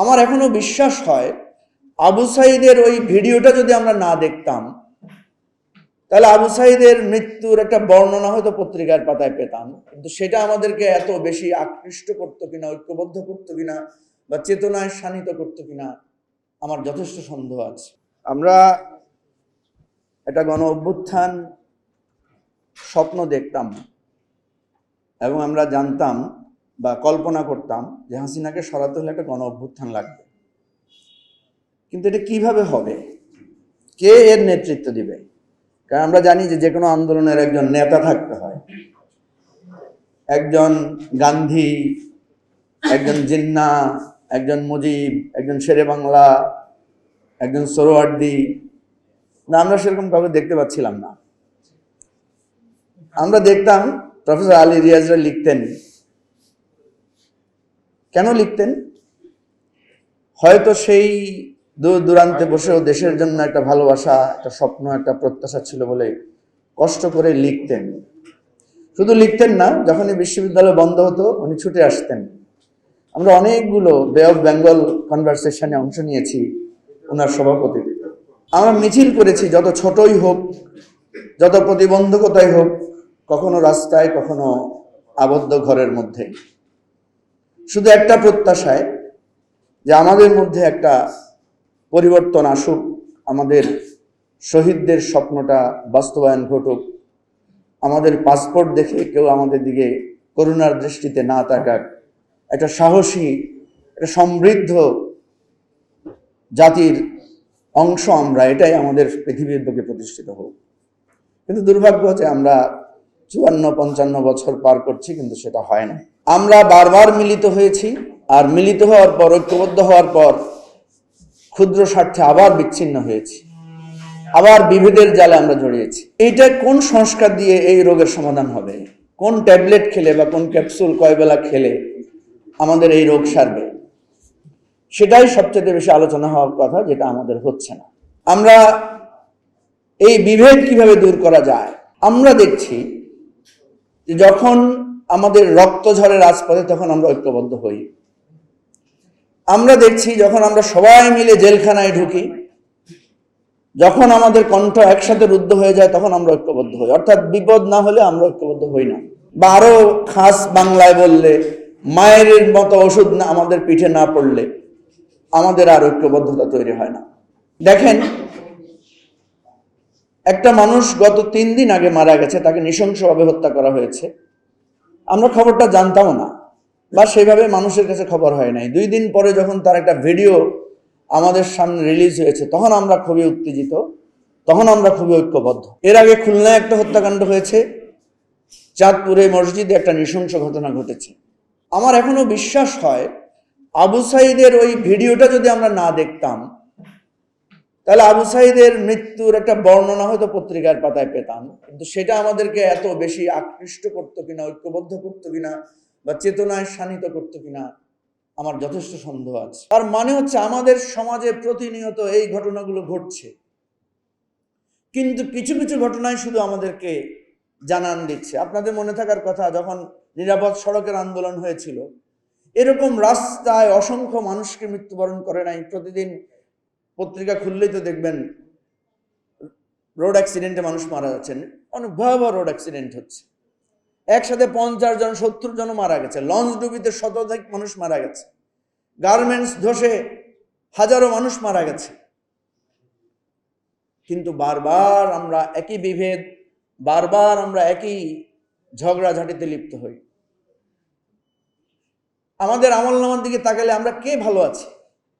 আমার এখনও বিশ্বাস হয় আবু সাইদের ওই ভিডিওটা যদি আমরা না দেখতাম, তাহলে আবু সাইদের মৃত্যুর একটা বর্ণনা হয়তো পত্রিকার পাতায় পেতাম। কিন্তু সেটা আমাদেরকে এত বেশি আকৃষ্ট করতো কিনা, ঐক্যবদ্ধ করতো কিনা, বা চেতনায় শানিত করতো কিনা, আমার যথেষ্ট সন্দেহ আছে। আমরা একটা গণ অভ্যুত্থান স্বপ্ন দেখতাম এবং আমরা জানতাম বা কল্পনা করতাম যে হাসিনাকে সরাতে হলে একটা গণ অভ্যুত্থান লাগবে। কিন্তু এটা কীভাবে হবে? কে এর নেতৃত্ব দিবে? কারণ আমরা জানি যে যে কোনো আন্দোলনের একজন নেতা থাকতে হয়। একজন গান্ধী, একজন জিন্না, একজন মুজিব, একজন শেরে বাংলা, একজন সোরোয়ার্দি। না, আমরা সেরকম কাউকে দেখতে পাচ্ছিলাম না। আমরা দেখতাম প্রফেসর আলী রিয়াজরা লিখতেন কেন লিখতেন? হয়তো সেই দূর দূরান্তে বসেও দেশের জন্য একটা ভালোবাসা, একটা স্বপ্ন, একটা প্রত্যাশা ছিল বলে কষ্ট করে লিখতেন। শুধু লিখতেন না, যখনই বিশ্ববিদ্যালয় বন্ধ হতো, উনি ছুটে আসতেন। আমরা অনেকগুলো বে অফ বেঙ্গল কনভারসেশনে অংশ নিয়েছি ওনার সভাপতি আমরা মিছিল করেছি, যত ছোটই হোক, যত প্রতিবন্ধকতাই হোক, কখনো রাস্তায়, কখনো আবদ্ধ ঘরের মধ্যে। শুধু একটা প্রত্যাশায় যে আমাদের মধ্যে একটা পরিবর্তন আসুক, আমাদের শহীদদের স্বপ্নটা বাস্তবায়ন ঘটুক, আমাদের পাসপোর্ট দেখে কেউ আমাদের দিকে করুণার দৃষ্টিতে না তাকাক, একটা সাহসী, একটা সমৃদ্ধ জাতির অংশ আমরা, এটাই আমাদের পৃথিবীর বুকে প্রতিষ্ঠিত হোক। কিন্তু দুর্ভাগ্য যে আমরা চুয়ান্ন, পঞ্চান্ন বছর পার করছি, কিন্তু সেটা হয় না আমরা বারবার মিলিত হয়েছি, আর মিলিত হওয়ার পর, ঐক্যবদ্ধ হওয়ার পর, ক্ষুদ্র স্বার্থে আবার বিচ্ছিন্ন হয়েছি। আবার বিভেদের জালে আমরা জড়িয়েছি। এইটা কোন সংস্কার দিয়ে এই রোগের সমাধান হবে? কোন ট্যাবলেট খেলে বা কোন ক্যাপসুল কয়বেলা খেলে আমাদের এই রোগ সারবে? সেটাই সবচেয়ে বেশি আলোচনা হওয়ার কথা, যেটা আমাদের হচ্ছে না। আমরা এই বিভেদ কীভাবে দূর করা যায়? আমরা দেখছি যে যখন আমাদের রক্ত ঝরে রাজপথে, তখন আমরা ঐক্যবদ্ধ হই। আমরা দেখছি যখন আমরা সবাই মিলে জেলখানায় ঢুকি, যখন আমাদের কণ্ঠ একসাথে রুদ্ধ হয়ে যায়, তখন আমরা ঐক্যবদ্ধ হই। অর্থাৎ বিপদ না হলে আমরা ঐক্যবদ্ধ হই না। বা আরও খাস বাংলায় বললে, মায়ের মতো ওষুধ না আমাদের পিঠে না পড়লে, আমাদের আর ঐক্যবদ্ধতা তৈরি হয় না। দেখেন একটা মানুষ গত তিন দিন আগে মারা গেছে, তাকে নৃশংসভাবে হত্যা করা হয়েছে। আমরা খবরটা জানতামও না, বা সেইভাবে মানুষের কাছে খবর হয় নাই। দুই দিন পরে যখন তার একটা ভিডিও আমাদের সামনে রিলিজ হয়েছে, তখন আমরা খুবই উত্তেজিত, তখন আমরা খুবই ঐক্যবদ্ধ। এর আগে খুলনায় একটা হত্যাকাণ্ড হয়েছে, চাঁদপুরে মসজিদে একটা নৃশংস ঘটনা ঘটেছে। আমার এখনও বিশ্বাস হয়, আবু সাইদের ওই ভিডিওটা যদি আমরা না দেখতাম তাহলে আবু সাইদের মৃত্যুর একটা বর্ণনা হয়তো পত্রিকার পাতায় পেতাম। কিন্তু সেটা আমাদেরকে এত বেশি আকৃষ্ট করতো কিনা, ঐক্যবদ্ধ করতো কিনা, বা চেতনায় শানিত করতো কিনা, আমার যথেষ্ট সন্দেহ আছে। তার মানে হচ্ছে আমাদের সমাজে প্রতিনিয়ত এই ঘটনাগুলো ঘটছে। কিন্তু কিছু কিছু ঘটনায় শুধু আমাদেরকে জানান দিচ্ছে। আপনাদের মনে থাকার কথা, যখন নিরাপদ সড়কের আন্দোলন হয়েছিল, এরকম রাস্তায় অসংখ্য মানুষকে মৃত্যুবরণ করে নাই। প্রতিদিন পত্রিকা খুললেই তো দেখবেন রোড অ্যাক্সিডেন্টে মানুষ মারা যাচ্ছেন। অনেক ভয়াবহ রোড অ্যাক্সিডেন্ট হচ্ছে। একসাথে পঞ্চাশ জন, সত্তর জন মারা গেছে। লঞ্চ ডুবিতে শতাধিক মানুষ মারা গেছে। গার্মেন্টস ধসে হাজারো মানুষ মারা গেছে। কিন্তু বারবার আমরা একই বিভেদ, বারবার আমরা একই ঝগড়াঝাটিতে লিপ্ত হই। আমাদের আমল নামার দিকে তাকালে আমরা কে ভালো আছি?